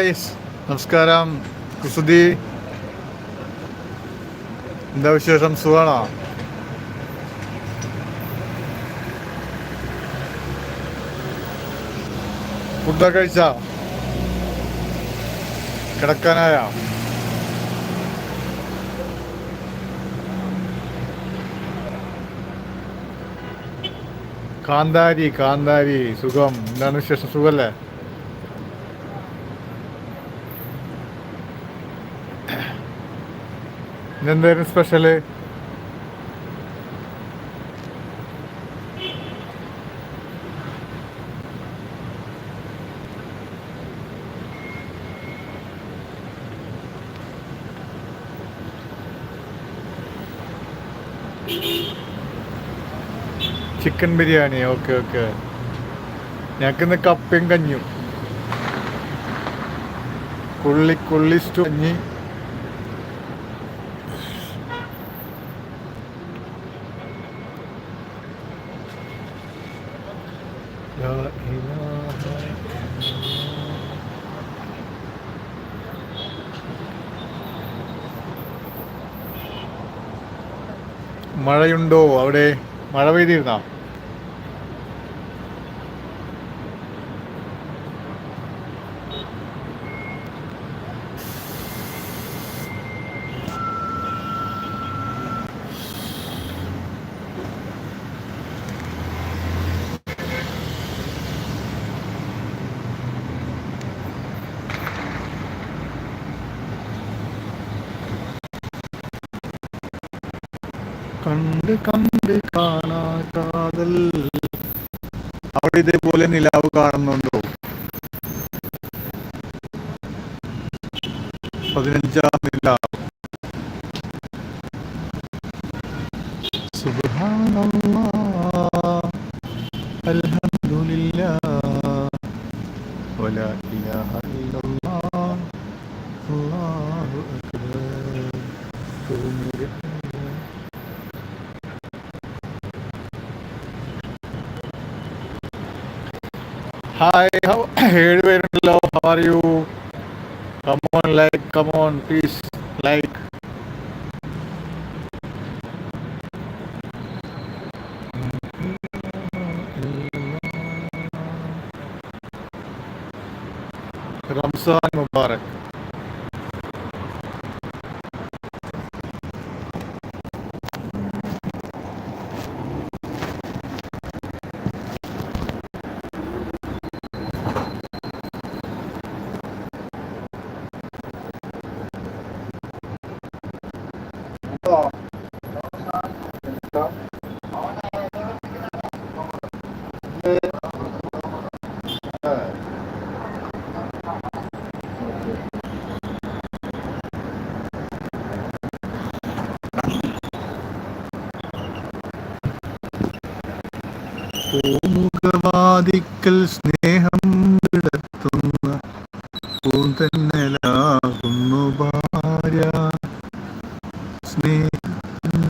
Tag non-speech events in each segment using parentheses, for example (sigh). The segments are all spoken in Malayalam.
ഹായ് നമസ്കാരം. കുസുതി എന്താ വിശേഷം? സുഖാണോ? ഫുഡൊക്കെ കഴിച്ച? കിടക്കാനായ? കാന്താരി കാന്താരി സുഖം. എന്താണ് വിശേഷം? സുഖല്ലേ? ഇന്നെന്തായിരുന്നു special chicken biryani okay okay ഞങ്ങൾക്കിന്ന് കപ്പയും കഞ്ഞും കുള്ളി കുള്ളി സ്റ്റു കഞ്ഞി. മഴയുണ്ടോ അവിടെ? മഴ പെയ്തിരുന്നോ? കണ്ട് കണ്ട് കാണാ കാതൽ അവിടെ ഇതേപോലെ നിലാവ് കാണുന്നുണ്ടോ? പതിനഞ്ചാം Hi, how (coughs) Edwin love, how are you? Come on, like, come on, please like. Ramzan Mubarak. പൂമുഖവാദിക്കൽ സ്നേഹം വിടത്തുന്ന പൂന്തന്നലാകുന്നു ഭാര്യ. സ്നേഹം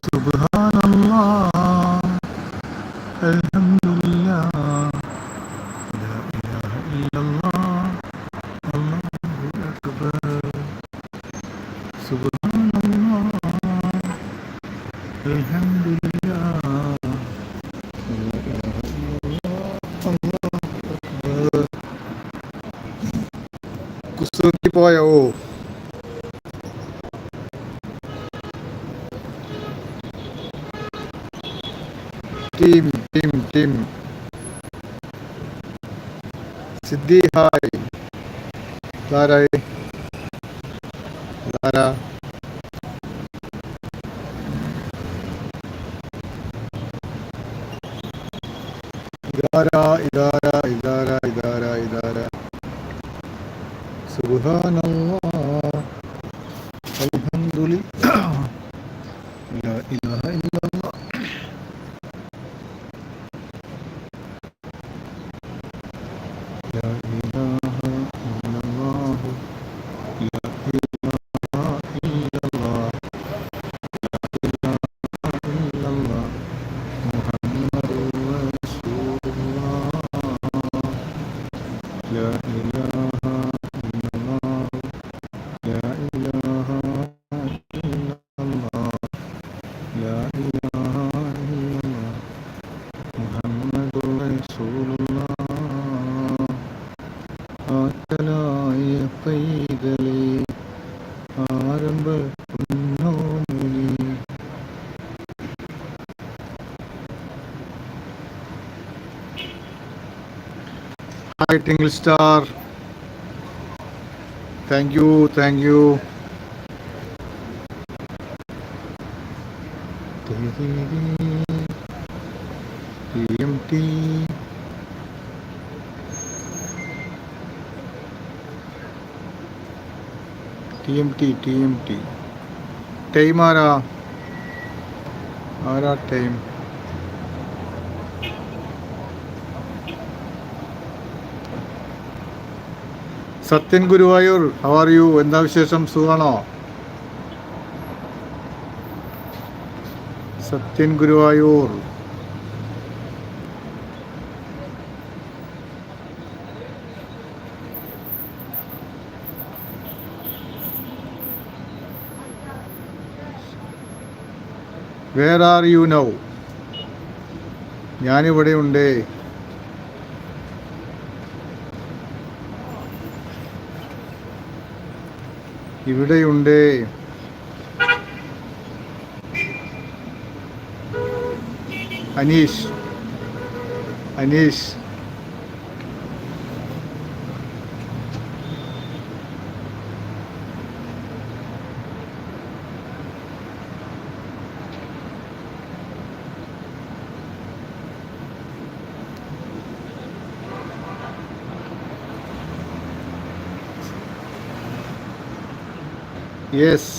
സുബ്ഹാനല്ലാഹ് അൽഹംദുലില്ലാഹ് ലാ കുസൃതി പോയോ ടീം ടീം ടീം സിദ്ധി ഹായ് ധാരായി سبحان الله الحمد لله لا إله إلا الله لا إله إلا الله لا إله إلا الله لا إله إلا الله محمد رسول الله لا إله twinkle star thank you thank you T M T T M T time ആരാ ആരാ time Sathyan Guruvayur how are you എന്താ വിശേഷം? സുഖാണോ? Sathyan Guruvayur. Where are you now ഞാനിവിടെ ഇവിടെയുണ്ട്. അനീഷ്. അനീഷ്. യെസ്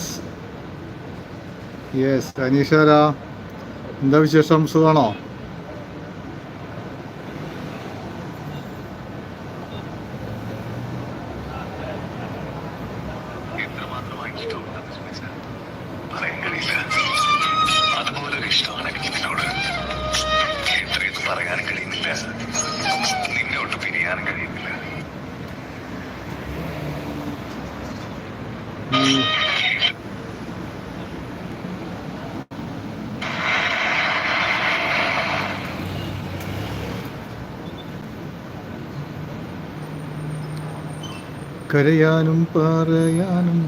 യെസ് അനീഷാരാ. എന്താ വിശേഷം? ചോദിച്ചാൽ പറയാൻ കഴിയില്ല കരയാനും പറയാനും.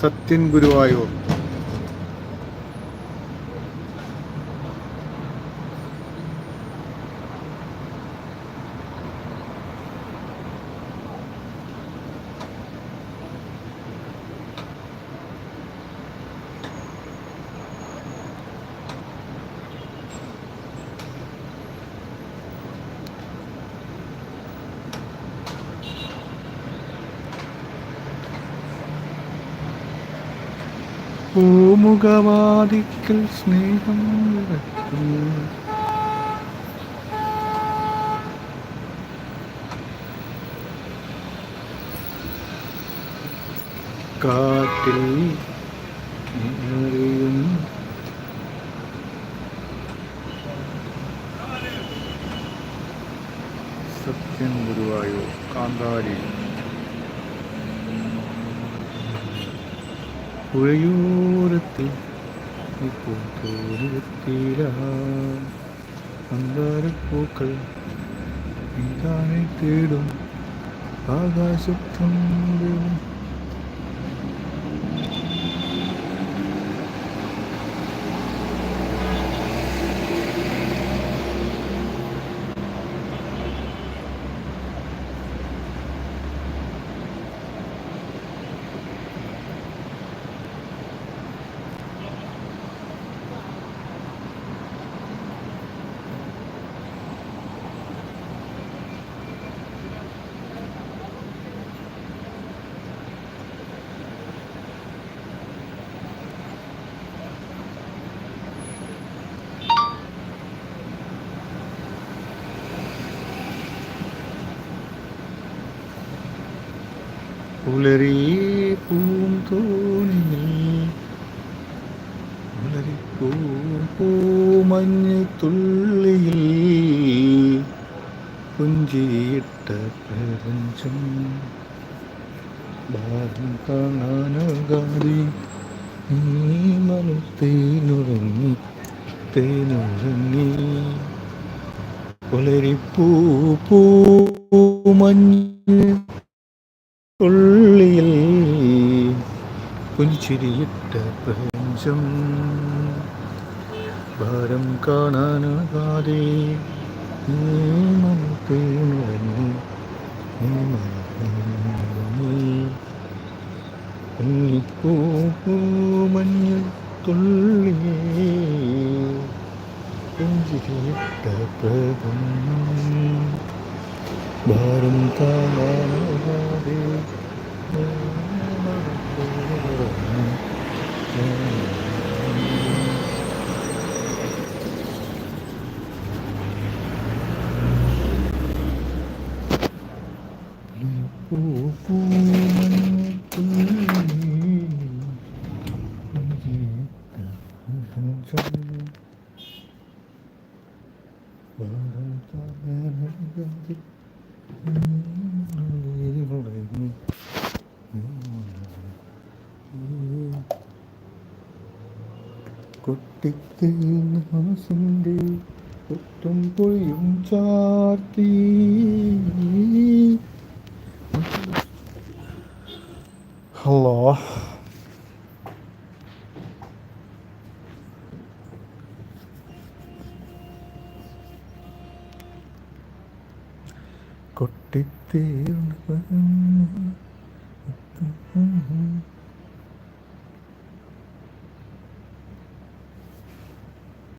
സത്യൻ ഗുരുവായൂർ പൂമുഖവാദിക്കൽ സ്നേഹം. കാറ്റിൽ സത്യം ഗുരുവായൂർ കാന്താരി പുഴയോരത്തിൽ ഇപ്പോൾ തോന്നിയെത്തിയില്ല അന്താരപ്പൂക്കൾ നീതാനെ തേടും. ആകാശത്തും പുലരി പൂന്തോണിയിൽ പുലരി പൂമഞ്ഞ് തുള്ളിയിൽ പുഞ്ചിയിട്ട പ്രപഞ്ചം. ഭാരം കാണാനാകാതെ നീ മനത്തേനുറങ്ങി തേനുറങ്ങി പുലരിപ്പൂ പൂമഞ്ഞ് തുള്ളിയിൽ പുഞ്ചിരിയിട്ട പ്രപഞ്ചം ഭാരം കാണാനാകാതെ നീ മനത്തേനുറങ്ങി നീ മനത്തേനുറങ്ങി മഞ്ഞ തുള്ളിയേ പ്രപഞ്ചം ഭാരം കാണാനാകാതെ ことだね。うん മനസ്സിന്റെ ഒത്തും പൊഴിയും ചാർത്തി. ഹലോ. കൊട്ടിത്തേർന്ന